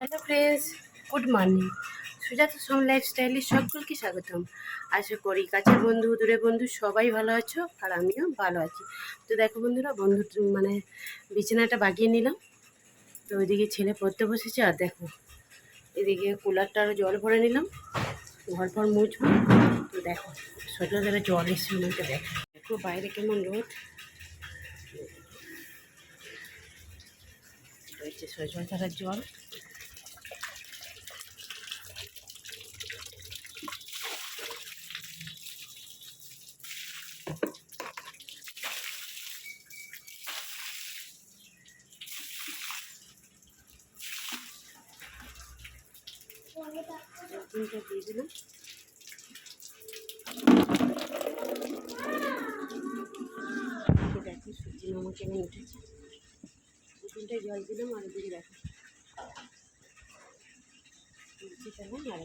Hello friends, good morning. Sujat Som লাইফস্টাইলে সকলকে স্বাগতম। আশা করি কাছের বন্ধু, দূরে বন্ধু সবাই ভালো আছো আর আমিও ভালো আছি। তো দেখো বন্ধুরা, বন্ধু মানে বিছানাটা বাগিয়ে নিলাম। তো ওইদিকে ছেলে পড়তে বসেছে আর দেখো, এদিকে কুলারটা আরও জল ভরে নিলাম। ঘর ফর মুছবো। তো দেখো, সোজা ধরে জল এসছে মনে দেখো। দেখো বাইরে কেমন রোদ। রয়েছে সোজা ধারার জল। লবণটা দিয়ে দিলাম দেখো সূর্যি মামা কেমন উঠেছে জল দিলাম আর এদিকে দেখো কেমন আর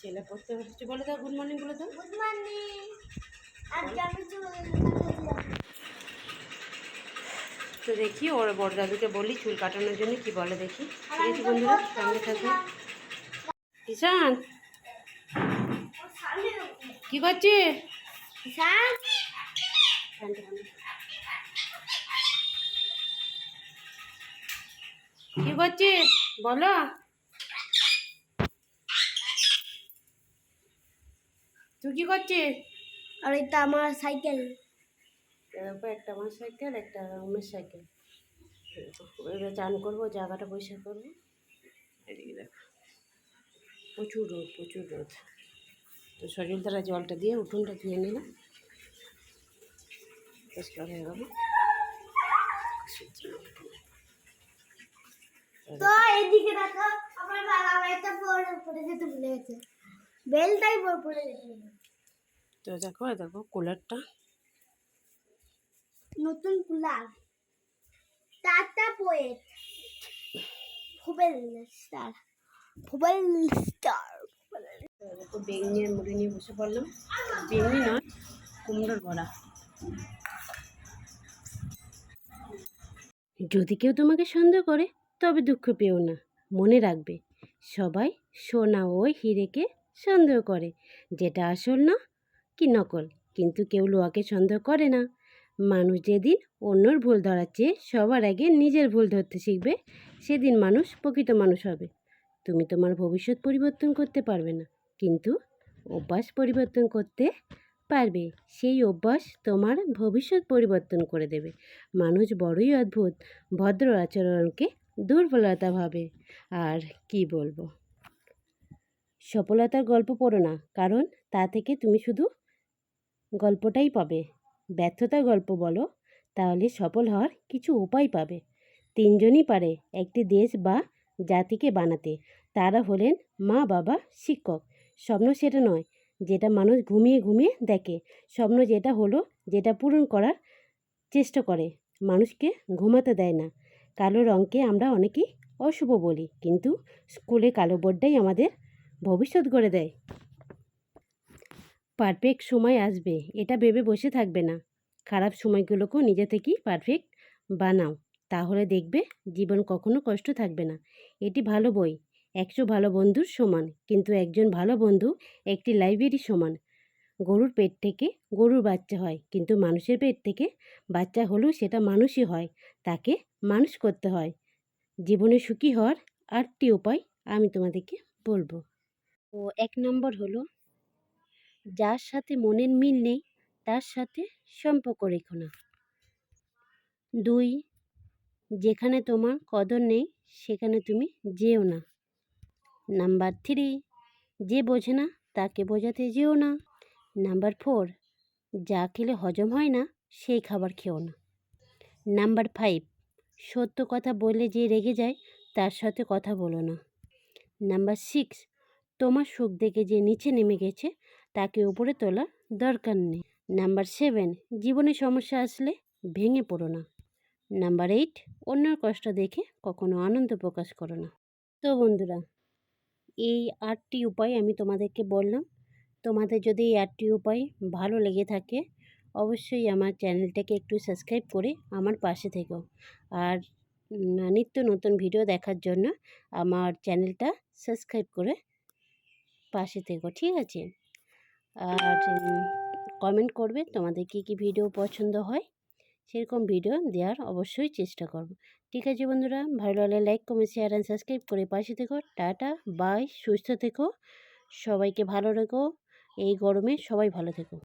ছেলে পড়তে বসেছে বলে দাও গুড মর্নিং বলে দাও গুড মর্নিং তো দেখি ওর বড় দাদুকে বলি চুল কাটানোর জন্য কি বলে দেখি। ঠিক আছে বন্ধুরা সঙ্গে থাকো। কিষান কি করছিস কি করছিস বলো। তুই কি করছিস আর এটা আমার সাইকেল। একটা আমার সাইকেল একটা উমের সাইকেল। এবার চান করব জায়গাটা পরিষ্কার করব। এদিকে দেখো। প্রচুর রোদ প্রচুর রোদ। তো সজল তারা জলটা দিয়ে উঠোনটা ধুয়ে নিলাম। পরিষ্কার হয়ে গেল তো এদিকে দেখো আমার বাবা একটা যেতে ভুলে গেছে। বেলটাই পড়ে গেছে। তো দেখো দেখো কুলারটা। নতুন কুলার। টাটা পোয়েট। স্টার আর মুড়ি নিয়ে বসে পড়লাম। নয়, কুমড়োর বড়া। যদি কেউ তোমাকে সন্দেহ করে, তবে দুঃখ পেও না, মনে রাখবে, সবাই সোনা ও হিরেকে সন্দেহ করে, যেটা আসল না কি নকল। কিন্তু কেউ লোয়াকে সন্দেহ করে না। মানুষ যেদিন অন্যর ভুল ধরার চেয়ে সবার আগে নিজের ভুল ধরতে শিখবে, সেদিন মানুষ প্রকৃত মানুষ হবে। তুমি তোমার ভবিষ্যৎ পরিবর্তন করতে পারবে না। কিন্তু অভ্যাস পরিবর্তন করতে পারবে। সেই অভ্যাস তোমার ভবিষ্যৎ পরিবর্তন করে দেবে। মানুষ বড়ই অদ্ভুত। ভদ্র আচরণকে দুর্বলতা ভাবে। আর কি বলব? সফলতার গল্প পড়ো না। কারণ তা থেকে তুমি শুধু গল্পটাই পাবে। ব্যর্থতার গল্প বলো। তাহলে সফল হওয়ার কিছু উপায় পাবে। তিনজনই পারে। একটি দেশ বা জাতিকে বানাতে। তারা হলেন মা, বাবা, শিক্ষক। স্বপ্ন সেটা নয় যেটা মানুষ ঘুমিয়ে ঘুমিয়ে দেখে। স্বপ্ন যেটা হলো যেটা পূরণ করার চেষ্টা করে। মানুষকে ঘুমাতে দেয় না। কালো রঙকে আমরা অনেকেই অশুভ বলি, কিন্তু স্কুলে কালো বোর্ডটাই আমাদের ভবিষ্যৎ গড়ে দেয়। পারফেক্ট সময় আসবে, এটা ভেবে বসে থাকবে না। খারাপ সময়গুলোকেও নিজে থেকেই পারফেক্ট বানাও। তাহলে দেখবে জীবন কখনো কষ্ট থাকবে না। এটি ভালো বই, একশো ভালো বন্ধুর সমান, কিন্তু একজন ভালো বন্ধু একটি লাইব্রেরি সমান। গরুর পেট থেকে গরুর বাচ্চা হয়, কিন্তু মানুষের পেট থেকে বাচ্চা হলেও সেটা মানুষই হয়, তাকে মানুষ করতে হয়। জীবনে সুখী হওয়ার আটটি উপায় আমি তোমাদেরকে বলব। ও এক নম্বর হলো, যার সাথে মনের মিল নেই, তার সাথে সম্পর্ক রেখো না। দুই যেখানে তোমার কদর নেই, সেখানে তুমি যেও না। নাম্বার থ্রি, যে বোঝে না, তাকে বোঝাতে যেও না। নাম্বার ফোর, যা খেলে হজম হয় না, সেই খাবার খেও না। নাম্বার ফাইভ, সত্য কথা বললে যে রেগে যায়, তার সাথে কথা বলো না। নাম্বার সিক্স, তোমার সুখ দেখে যে নিচে নেমে গেছে, তাকে উপরে তোলার দরকার নেই। নাম্বার সেভেন, জীবনে সমস্যা আসলে ভেঙে পড়ো না। নাম্বার এইট, অন্যের কষ্ট দেখে কখনো আনন্দ প্রকাশ করো না। তো বন্ধুরা, এই আটটি উপায় আমি তোমাদেরকে বললাম। তোমাদের যদি এই আটটি উপায় ভালো লেগে থাকে, অবশ্যই আমার চ্যানেলটাকে একটু সাবস্ক্রাইব করে আমার পাশে থেকো। আর নিত্য নতুন ভিডিও দেখার জন্য আমার চ্যানেলটা সাবস্ক্রাইব করে পাশে থেকো, ঠিক আছে? আর কমেন্ট করবে তোমাদের কী কী ভিডিও পছন্দ হয়। সেরকম ভিডিও দেওয়ার অবশ্যই চেষ্টা করব। ঠিক আছে বন্ধুরা, ভালো লাগলে like comment share and subscribe করে পাশে থেকো। টাটা বাই সুস্থ থেকো। সবাইকে ভালো রেখো। এই গরমে সবাই ভালো থেকো।